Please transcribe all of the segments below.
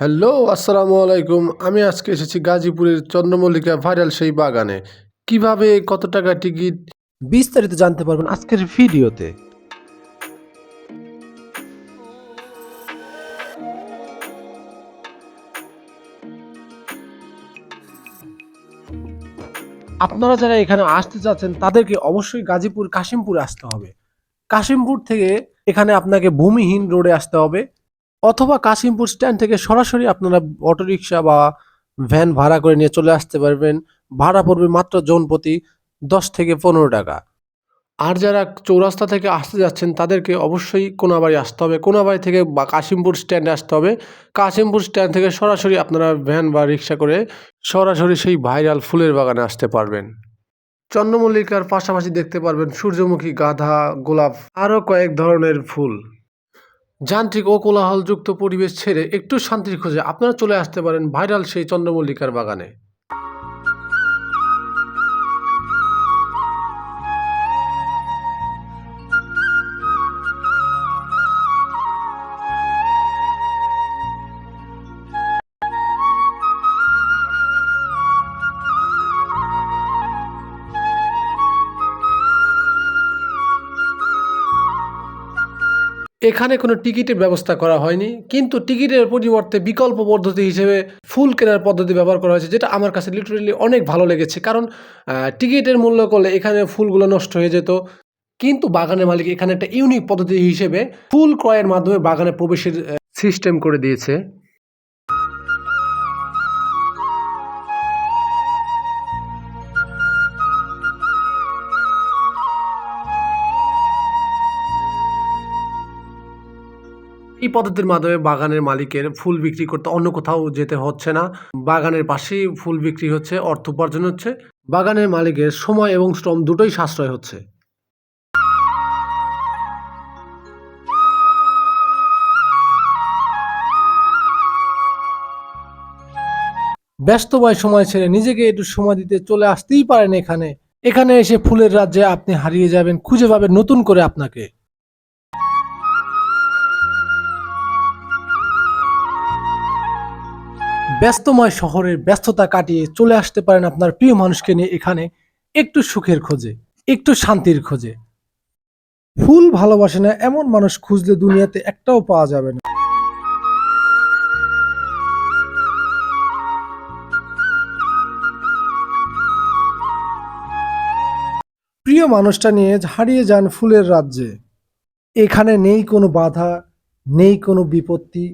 Hello, আসসালামু আলাইকুম। আমি আজকে এসেছি গাজীপুরের চন্দ্রমল্লিকা ভাইরাল সেই বাগানে। কীভাবে, কত টাকা টিকিট? বিস্তারিত জানতে পারবেন আজকের ভিডিওতে। আপনারা যারা এখানে আসতে চাচ্ছেন তাদেরকে অবশ্যই গাজীপুর কাশিমপুরে আসতে হবে। কাশিমপুর থেকে এখানে আপনাকে ভূমিহীন রোডে আসতে হবে। অথবা কাশিমপুর স্ট্যান্ড থেকে সরাসরি আপনারা অটোরিকশা বা ভ্যান ভাড়া করে নিয়ে চলে আসতে পারবেন। ভাড়া পড়বে মাত্র জন প্রতি দশ থেকে পনেরো টাকা। আর যারা চৌরাস্তা থেকে আসতে যাচ্ছেন, তাদেরকে অবশ্যই কোনাবাড়ি আসতে হবে। কোনাবাড়ি থেকে বা কাশিমপুর স্ট্যান্ডে আসতে হবে। কাশিমপুর স্ট্যান্ড থেকে সরাসরি আপনারা ভ্যান বা রিক্সা করে সরাসরি সেই ভাইরাল ফুলের বাগানে আসতে পারবেন। চন্দ্রমল্লিকার পাশাপাশি দেখতে পারবেন সূর্যমুখী গাধা, গোলাপ, আরও কয়েক ধরনের ফুল। যান্ত্রিক ও কোলাহলযুক্ত পরিবেশ ছেড়ে একটু শান্তির খোঁজে আপনারা চলে আসতে পারেন ভাইরাল সেই চন্দ্রমল্লিকার বাগানে। এখানে কোনো টিকিটের ব্যবস্থা করা হয়নি, কিন্তু টিকিটের পরিবর্তে বিকল্প পদ্ধতি হিসেবে ফুল কেনার পদ্ধতি ব্যবহার করা হয়েছে, যেটা আমার কাছে লিটারেলি অনেক ভালো লেগেছে। কারণ টিকিটের মূল্য করলে এখানে ফুলগুলো নষ্ট হয়ে যেত। কিন্তু বাগানের মালিক এখানে একটা ইউনিক পদ্ধতি হিসেবে ফুল ক্রয়ের মাধ্যমে বাগানে প্রবেশের সিস্টেম করে দিয়েছে। এই পদ্ধতির মাধ্যমে বাগানের মালিকের ফুল বিক্রি করতে অন্য কোথাও যেতে হচ্ছে না। বাগানের পাশেই ফুল বিক্রি হচ্ছে, অর্থ উপার্জন হচ্ছে। বাগানের মালিকের সময় এবং শ্রম দুটোই সাশ্রয় হচ্ছে। ব্যস্তময় সময় ছেড়ে নিজেকে একটু সময় দিতে চলে আসতেই পারেন এখানে। এখানে এসে ফুলের রাজ্যে আপনি হারিয়ে যাবেন, খুঁজে পাবেন নতুন করে আপনাকে। ব্যস্তময় শহরের ব্যস্ততা কাটিয়ে চলে আসতে পারেন আপনার প্রিয় মানুষকে নিয়ে এখানে একটু সুখের খোঁজে, একটু শান্তির খোঁজে। ফুল ভালোবাসে না এমন মানুষ খুঁজলে দুনিয়াতে একটাও পাওয়া যাবে না। প্রিয় মানুষটা নিয়ে হারিয়ে যান ফুলের রাজ্যে। এখানে নেই কোনো বাধা, নেই কোনো বিপত্তি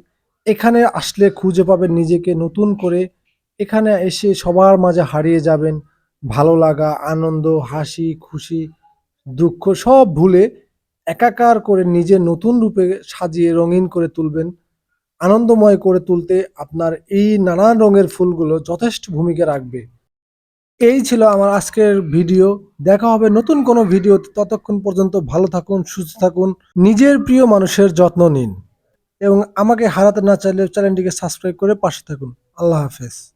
এখানে আসলে খুঁজে পাবেন নিজেকে নতুন করে। এখানে এসে সবার মাঝে হারিয়ে যাবেন। ভালো লাগা, আনন্দ, হাসি, খুশি, দুঃখ সব ভুলে একাকার করে নিজে নতুন রূপে সাজিয়ে রঙিন করে তুলবেন। আনন্দময় করে তুলতে আপনার এই নানান রঙের ফুলগুলো যথেষ্ট ভূমিকা রাখবে। এই ছিল আমার আজকের ভিডিও। দেখা হবে নতুন কোনো ভিডিও ততক্ষণ পর্যন্ত ভালো থাকুন, সুস্থ থাকুন, নিজের প্রিয় মানুষের যত্ন নিন। এবং আমাকে হারাতে না চাইলে চ্যানেলটিকে সাবস্ক্রাইব করে পাশে থাকুন। আল্লাহ হাফেজ।